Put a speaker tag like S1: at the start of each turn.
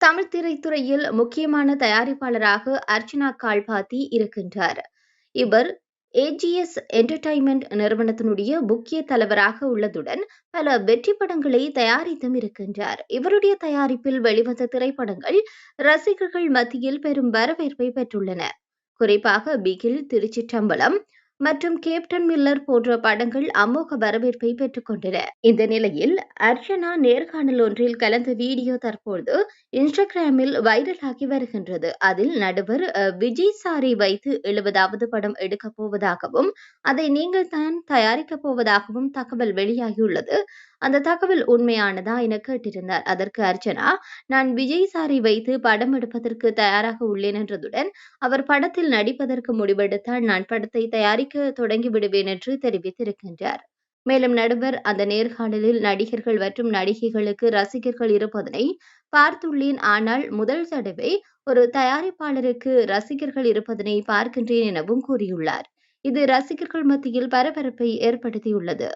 S1: தமிழ் திரைத்துறையில் முக்கியமான தயாரிப்பாளராக அர்ச்சனா கால்பாத்தி இருக்கின்றார். இவர் ஏஜிஎஸ் என்டர்டைன்மெண்ட் நிறுவனத்தினுடைய முக்கிய தலைவராக உள்ளதுடன் பல வெற்றி படங்களை தயாரித்தும் இருக்கின்றார். இவருடைய தயாரிப்பில் வெளிவந்த திரைப்படங்கள் ரசிகர்கள் மத்தியில் பெரும் வரவேற்பை பெற்றுள்ளன. குறிப்பாக பிகில் திருச்சிற்றம்பலம் மற்றும் கேப்டன் மில்லர் போன்ற படங்கள் அமோக வரவேற்பை பெற்றுக் கொண்டன இந்த நிலையில் அர்ச்சனா நேர்காணல் ஒன்றில் கலந்த வீடியோ தற்போது இன்ஸ்டாகிராமில் வைரலாகி வருகின்றது. அதில் நடுவர் விஜய் சாரி வைத்து எழுபதாவது படம் எடுக்கப் போவதாகவும் அதை நீங்கள் தான் தயாரிக்கப் போவதாகவும் தகவல் வெளியாகியுள்ளது. அந்த தகவல் உண்மையானதா என கேட்டிருந்தார். அதற்கு அர்ச்சனா நான் விஜய் சாரி வைத்து படம் எடுப்பதற்கு தயாராக உள்ளேன் என்றதுடன் அவர் படத்தில் நடிப்பதற்கு முடிவெடுத்தால் நான் படத்தை தயாரிக்க தொடங்கி விடுவேன் என்று தெரிவித்திருக்கின்றார். மேலும் நடுவர் அந்த நேர்காணலில் நடிகர்கள் மற்றும் நடிகைகளுக்கு ரசிகர்கள் இருப்பதனை பார்த்துள்ளேன். ஆனால் முதல் தடவை ஒரு தயாரிப்பாளருக்கு ரசிகர்கள் இருப்பதனை பார்க்கின்றேன் எனவும் கூறியுள்ளார். இது ரசிகர்கள் மத்தியில் பரபரப்பை ஏற்படுத்தியுள்ளது.